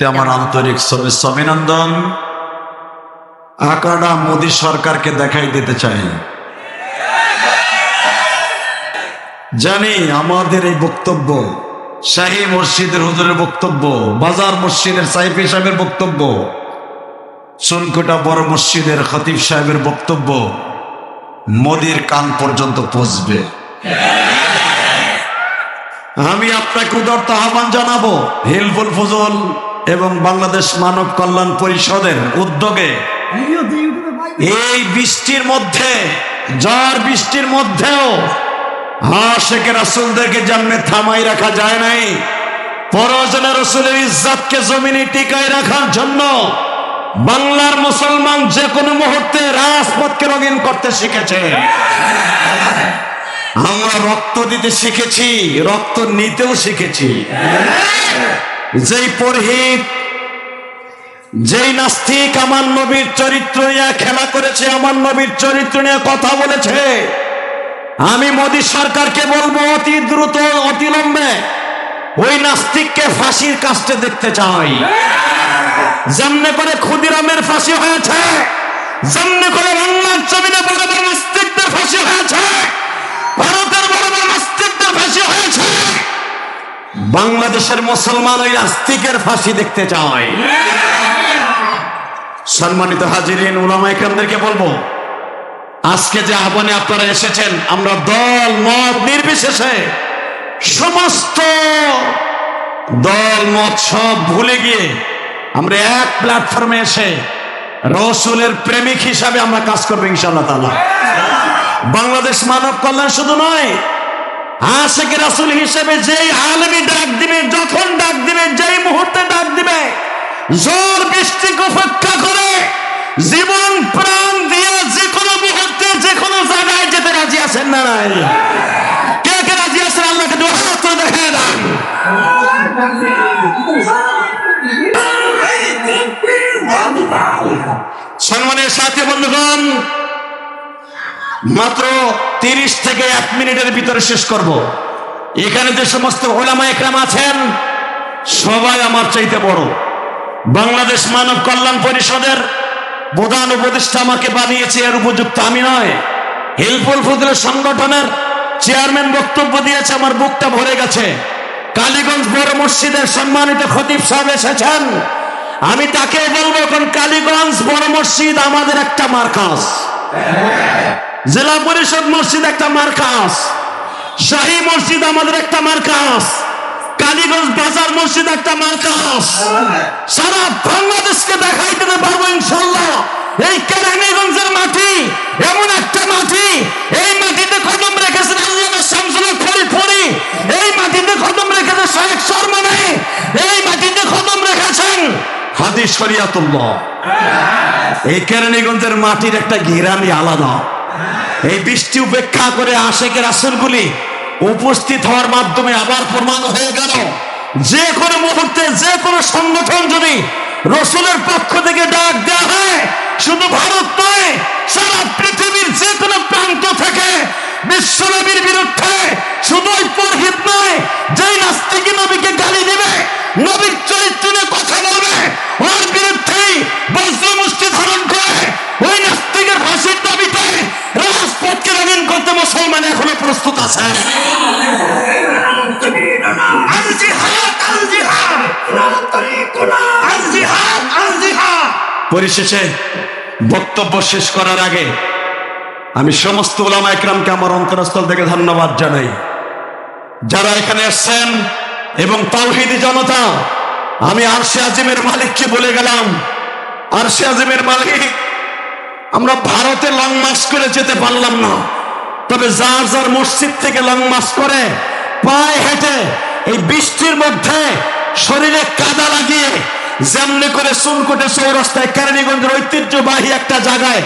তে আমার আন্তরিক অভিনন্দন আকাডা মোদী সরকারকে দেখাই দিতে চাই। জানি আমাদের এই বক্তব্য, শাহী মসজিদের হুজুরের বক্তব্য, বাজার মসজিদের সাইফ সাহেবের বক্তব্য, সুনকোটা বড় মসজিদের খতিব সাহেবের বক্তব্য, মোদির কান পর্যন্ত পৌঁছবে। আমি আপনাকে উদারত আহ্বান জানাব, হিলফুল ফজল এবং বাংলাদেশ মানব কল্যাণ পরিষদের উদ্যোগে এই বৃষ্টির মধ্যে, ঝড় বৃষ্টির মধ্যেও আশেকে রাসুলদেরকে জানলে থামাই রাখা যায় নাই। পরজনে রসুলের ইজ্জাতকে জমিনে টিকায় রাখার জন্য বাংলার মুসলমান যে কোনো মুহূর্তে রাজপথকে রঙিন করতে শিখেছে। আমরা রক্ত দিতে শিখেছি, রক্ত নিতেও শিখেছি। যেই পরহিত, যেই নাস্তিক আমার নবীর চরিত্র নিয়ে খেলা করেছে, আমার নবীর চরিত্র নিয়ে কথা বলেছে, আমি মোদী সরকারকে বলব অতি দ্রুত অতিলম্বে ওই নাস্তিককে ফাঁসির কাস্টে দেখতে চাই। যেমনে করে ক্ষুদিরামের ফাঁসি হয়েছে, যেমনে করে বাংলার জমিনে নাস্তিকদের ফাঁসি হয়েছে ভারতের বড় বড় নাস্তিকদের ফাঁসি হয়েছে বাংলাদেশের মুসলমান ওই আস্তিকের ফাঁসি দেখতে চায়। সম্মানিত হাজিরিন উলামা একরামদেরকে বলব, আজকে যে আহ্বানে আপনারা এসেছেন, আমরা দল, মত নির্বিশেষে সমস্ত দল, মত সব ভুলে গিয়ে আমরা এক প্ল্যাটফর্মে এসে রসুলের প্রেমিক হিসাবে আমরা কাজ করব ইনশাল্লাহ তালা বাংলাদেশ মানব কল্যাণ শুধু নয় আশেখ রাসুল হিসেবে যেই আলমী ডাক দিবে, যখন ডাক দিবে, যেই মুহূর্তে ডাক দিবে, জোর বৃষ্টিকে উপেক্ষা করে জীবন প্রাণ দিয়ে যে কোনো মুহূর্তে, যে কোনো জায়গায় যেতে রাজি আছেন না নাই? কে কে রাজি আছেন? আল্লাহকে দু হাত দেখে দেন। সম্মানের সাথে বন্ধুগণ মাত্র তিরিশ থেকে এক মিনিটের ভিতরে শেষ করব। এখানে যে সমস্ত ওলামা একরাম আছেন, সবাই আমার চাইতে বড়। বাংলাদেশ মানব কল্যাণ পরিষদের প্রধান উপদেষ্টা আমাকে বানিয়েছে, এর উপযুক্ত আমি নয়। হেলফুল ফুদুল সংগঠনের চেয়ারম্যান বক্তব্য দিয়েছে, আমার বুকটা ভরে গেছে। কালীগঞ্জ বড় মসজিদের সম্মানিত খতিব সাহেব এসেছেন। আমি তাকে বলব, এখন কালীগঞ্জ বড় মসজিদ আমাদের একটা মার্কাস জেলা পরিষদ মসজিদ একটা মার্কাস শাহী মসজিদ আমাদের একটা মার্কাস কালীগঞ্জ বাজার মসজিদ একটা মার্কাস সারা বাংলাদেশকে দেখাই দিতে পারব ইনশাল্লাহ এই কেরানীগঞ্জের মাটি, এমন একটা মাটি, এই মাটিতে কদম রেখেছেন আল্লাহ শামসুল ফরি এই মাটিতে কদম রেখেছে শেখ শর্মানে এই মাটিতে কদম রেখেছেন হাদিস শরিয়াতুল্লাহ। এই কেরানীগঞ্জের মাটির একটা ঘিরানি আলাদা। এই বৃষ্টি উপেক্ষা করে আশেকের আসরগুলি উপস্থিত হওয়ার মাধ্যমে আবার প্রমাণ হয়ে গেল। যে কোনো মুহূর্তে যে কোনো সংগঠন যদি রসুলের পক্ষ থেকে ডাক দেওয়া হয়, শুধু ভারত নয়, সারা পৃথিবীর যে কোনো প্রান্ত থেকে বিশ্বনবীর বিরুদ্ধে শুধু পরহিত নয়, যেই নাস্তিকি নবীকে গালি দেবে, নবীর চরিত্র কথা বলবে, ওর বিরুদ্ধেই বজ্র মুষ্টি ধারণ করে ওই নাস্তিকের ফাঁসির দাবিতে রাজপথকে রঙিন করতে মুসলমান এখনও প্রস্তুত পরিশেষে বক্তব্য শেষ করার আগে আমি সমস্ত ওলামা একরামকে আমার অন্তরস্থল থেকে ধন্যবাদ জানাই। যারা এখানে এসছেন এবং তাওহিদি জনতা, আমি আরশে আজিমের মালিককে বলে গেলাম, আরশে আজিমের মালিক, আমরা ভারতে লং মার্চ করে যেতে পারলাম না। তবে যার যার মসজিদ থেকে লং মার্চ করে, পায়ে হেঁটে এই বৃষ্টির মধ্যে শরীরে কাদা লাগিয়ে যেমনি করে সুনকোটে চৌরাস্তায় কেরানীগঞ্জের ঐতিহ্যবাহী একটা জায়গায়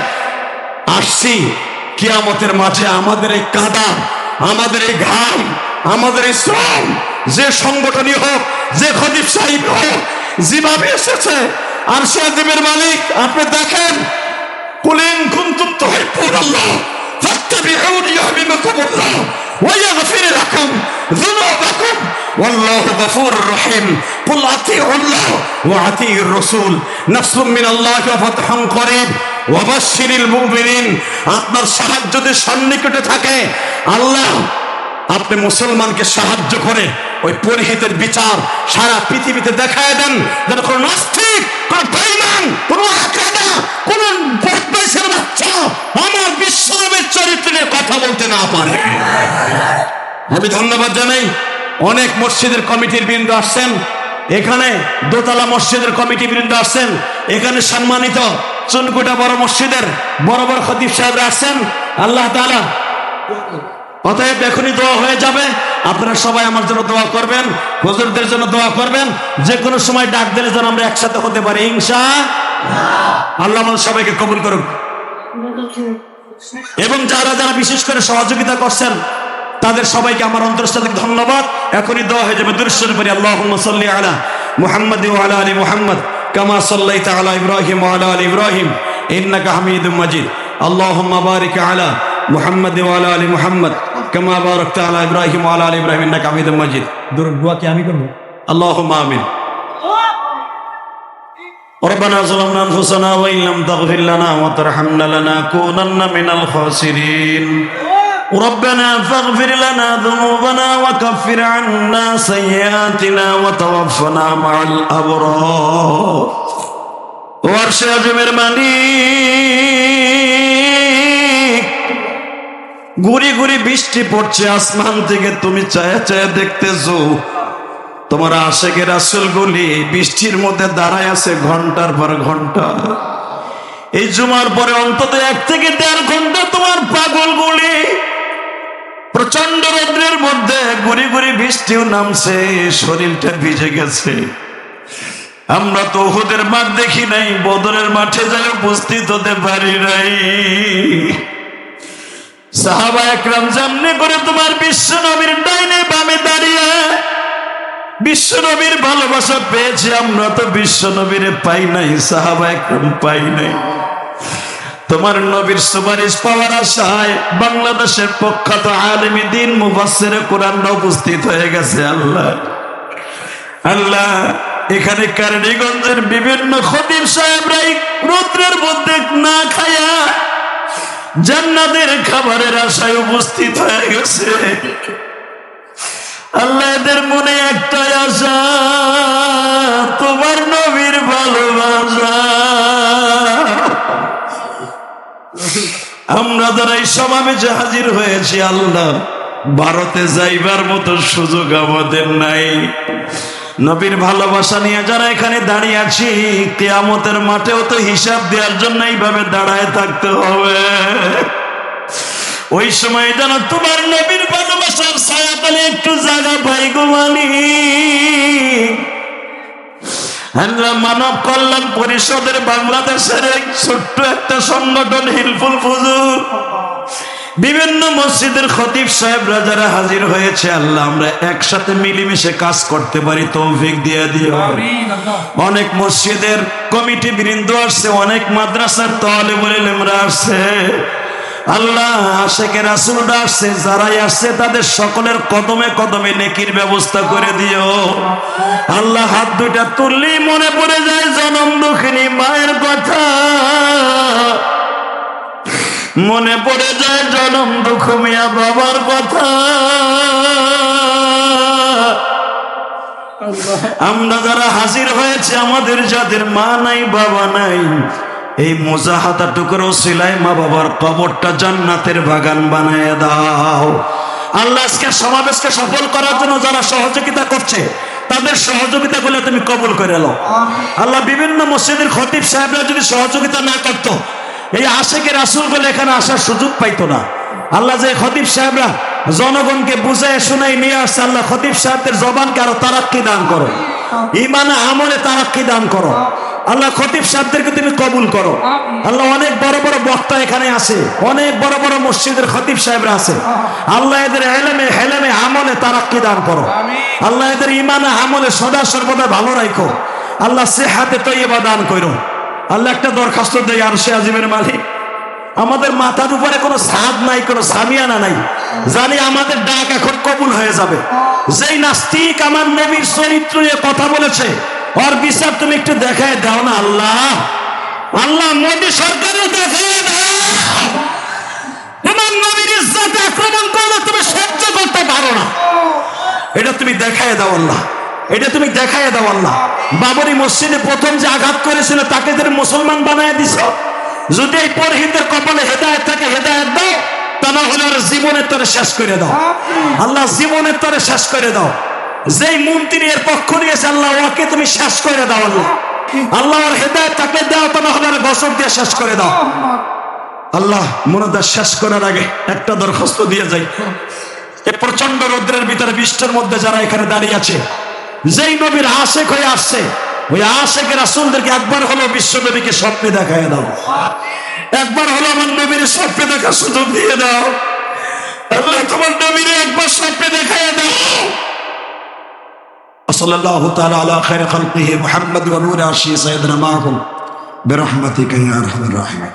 আসছি। কিয়ামতের মাঝে আমাদের এই কাদা, আমাদের এই ঘাম, আমাদের এই শ্রম, যে সংগঠনই হোক, যে খদিব সাহিব হোক, যেভাবে এসেছে, আর সে মালিক, আপনি দেখেন, কুলিন কুন্তুম তুহিব্বুন والله غفور رحيم قل اطيعوا الله واطيعوا الرسول نصر من الله وفتح قريب وبشر المؤمنين আপনার সাহায্য যদি সন্নিকটে থাকে আল্লাহ আপনি মুসলমানকে সাহায্য করে ওই পরিহিতের বিচার সারা পৃথিবীতে দেখায় দেন যেন কোন নাস্তিক কোন বেঈমান কোন আকাদা কোন বদমাইশের বাচ্চা আমার বিশ্বনবীর চরিত্র নিয়ে কথা বলতে না পারে আমি ধন্যবাদ জানাই অনেক মসজিদের কমিটির বৃন্দ আসছেন। এখানে দোতলা মসজিদের কমিটি বৃন্দ আসছেন। এখানে সম্মানিত চুনকুটা বড় মসজিদের বড় বড় খতিব সাহেবরা আসছেন। আল্লাহ তাআলা অতএব এখনই দোয়া হয়ে যাবে। আপনারা সবাই আমার জন্য দোয়া করবেন হুজুরদের জন্য দোয়া করবেন। যে কোনো সময় ডাক দিলে যেন আমরা একসাথে হতে পারি ইনশা আল্লাহ। আমাদের সবাইকে কবুল করুক। এবং যারা যারা বিশেষ করে সহযোগিতা করছেন তাদের সবাইকে আমার অন্তর্স্থানিক ধন্যবাদ এখনই দোয়া হয়ে যাবে দুরুশ্বর পরি আল্লাহ সাল্লি আলা মুহাম্মদ আলা আলী মুহাম্মদ কামা সাল্লাইতা আলা ইব্রাহিম আলা আলী ইব্রাহিম ইন্নাকা হামিদুম মাজিদ اللهم بارك على محمد وعلى ال محمد كما باركت على ابراهيم وعلى ال ابراهيم انك حميد مجيد দোয়া কি আমি করবো اللهم امين ربنا ظلمنا انفسنا وان لم تغفر لنا وترحمنا لنكونن من الخاسرين ربنا فاغفر لنا ذنوبنا وكفر عنا سيئاتنا وتوفنا مع الابرار ওয়ার্ষ আজমের মালিক গুড়ি গুড়ি বৃষ্টি পড়ছে আসমান থেকে তুমি চায়া চায়া দেখতেছো তোমার আশেকের আসল গুলি বৃষ্টির মধ্যে দাঁড়ায় আছে ঘন্টার পর ঘন্টা এই জুমার পরে অন্তত এক থেকে দেড় ঘন্টা তোমার পাগল গুলি প্রচণ্ড রৌদ্রের মধ্যে গুড়ি গুড়ি বৃষ্টিও নামছে, শরীরটা ভিজে গেছে। আমরা তো ওহুদের মাঠ দেখি নাই, বদরের মাঠে যাই উপস্থিত হতে পারি নাই। সাহাবা একরাম সামনে করে তোমার বিশ্ব নবীর ডাইনে বামে দাঁড়িয়ে, বিশ্ব নবীর ভালোবাসা পেয়েছি, আমরা তো বিশ্ব নবীরে পাই নাই, সাহাবা একরাম পাই নাই। তোমার নবীর সুপারিশ পাওয়ার আশায় বাংলাদেশের প্রখ্যাত আলমী দিন মুবাসের কোরআন উপস্থিত হয়ে গেছে, আল্লাহ। আল্লাহ, এখানে কারণীগঞ্জের বিভিন্ন খতিব সাহেবরাই রৌদ্রের মধ্যে না খায়া জান্নাতের খাবারের আশায় উপস্থিত হয়ে গেছে। আল্লাহ, এদের মনে একটাই আশা, তোমার নবীর ভালোবাসা। আমরা যারা এই সমাবেশে হাজির হয়েছি, আল্লাহ ভারতে যাইবার মতো সুযোগ আমাদের নাই। নবীর ভালোবাসা নিয়ে যারা এখানে দাঁড়িয়ে আছি, কেয়ামতের মাঠেও তো হিসাব দেওয়ার জন্য এইভাবে দাঁড়ায় থাকতে হবে। ওই সময় যেন তোমার নবীর ভালোবাসার ছায়া একটু জায়গা পাই গো মালিক। আমরা মানব কল্যাণ পরিষদের বাংলাদেশের এক ছোট্ট একটা সংগঠন হিলফুল ফুজুর বিভিন্ন মসজিদের খতিব সাহেবরা যারা হাজির হয়েছে আল্লাহ আমরা একসাথে মিলেমিশে কাজ করতে পারি তৌফিক দিয়ে দিও। অনেক মসজিদের কমিটি বৃন্দ আসছে অনেক মাদ্রাসার তলে বলে লেমরা আসছে। আল্লাহ আশেকে রাসুলরা আসছে, যারাই আসছে তাদের সকলের কদমে কদমে নেকির ব্যবস্থা করে দিও। আল্লাহ, হাত দুইটা তুললেই মনে পড়ে যায় জনম দুঃখিনী মায়ের কথা। মনে পড়ে যায় জনম দুঃখ মিয়া বাবার কথা। আমরা যারা হাজির হয়েছে, আমাদের যাদের মা নাই, বাবা নাই এই মোজাহাতা টুকরো সিলাই মা বাবার কবরটা জান্নাতের বাগান বানায় দাও। আল্লাহ আজকে সমাবেশকে সফল করার জন্য যারা সহযোগিতা করছে তাদের সহযোগিতা গুলো তুমি কবল করে এলো আল্লাহ বিভিন্ন মসজিদের খতিব সাহেবরা যদি সহযোগিতা না করতো এই আশেকে রাসুল বলে এখানে আসার সুযোগ পাইতো না। আল্লাহ যে খতিব সাহেবরা জনগণকে বুঝায় শুনাই নিয়ে আসছে আল্লাহ খতিব সাহেবদের জবানকে আরও তারাক্কি দান করো। ইমানে আমলে তারাক্কি দান করো। আল্লাহ খতিব সাহেবদেরকে তুমি কবুল করো। আল্লাহ অনেক বড় বড় বক্তা এখানে আছে। অনেক বড় বড় মসজিদের খতিব সাহেবরা আছে। আল্লাহ এদের হেলেমে হেলেমে আমলে তারাক্কি দান করো। আল্লাহ এদের ইমানে আমলে সদা সর্বদা ভালো রাখো আল্লাহ সে হাতে তৈবা দান করো। আল্লাহ একটা দরখাস্ত দেয় আর সে আজিমের মালিক। আমাদের মাথার উপরে কোনো সাদ নাই কোনো সামিয়ানা নাই। জানি আমাদের ডাক এখন কবুল হয়ে যাবে। যেই নাস্তিক আমার নবীর চরিত্র নিয়ে কথা বলেছে ওর বিচার তুমি একটু দেখায় দাও না, আল্লাহ। আল্লাহ, মোদী ইজ্জত আক্রমণ করলে তুমি সহ্য এটা তুমি দেখায় দাও, আল্লাহ। এটা তুমি দেখায় দাও, আল্লাহ। বাবরি মসজিদে প্রথম যে আঘাত করেছিল, তাকে যে মুসলমান বানায় দিছ, যদি এই পরহিতের কপালে হেদায়ত থাকে, হেদায়ত দাও তা জীবনের তরে শেষ করে দাও। আল্লাহ, জীবনের তরে শেষ করে দাও। যেই মন্ত্রী এর পক্ষ নিয়েছে আল্লাহ ওকে তুমি শেষ করে দাও আল্লাহ। আল্লাহ ওর হেদায়ত থাকলে দাও তা না হলে বছর দিয়ে শেষ করে দাও। আল্লাহ মনোদাস শেষ করার আগে একটা দরখাস্ত দিয়ে যাই। এ প্রচণ্ড রৌদ্রের ভিতরে বৃষ্টির মধ্যে যারা এখানে দাঁড়িয়ে আছে, যেই নবীর আশেক হয়ে আসছে, ওই আশেকের রাসূলদেরকে একবার হলো বিশ্ব নবীকে স্বপ্নে দেখায় দাও। একবার হলো আমার নবীর স্বপ্নে দেখার সুযোগ দিয়ে দাও। তোমার নবীর একবার স্বপ্নে দেখায় দাও। صلى الله تعالى على خير خلقه محمد ونور عرشه سيدنا معكم برحمتك يا أرحم الراحمين.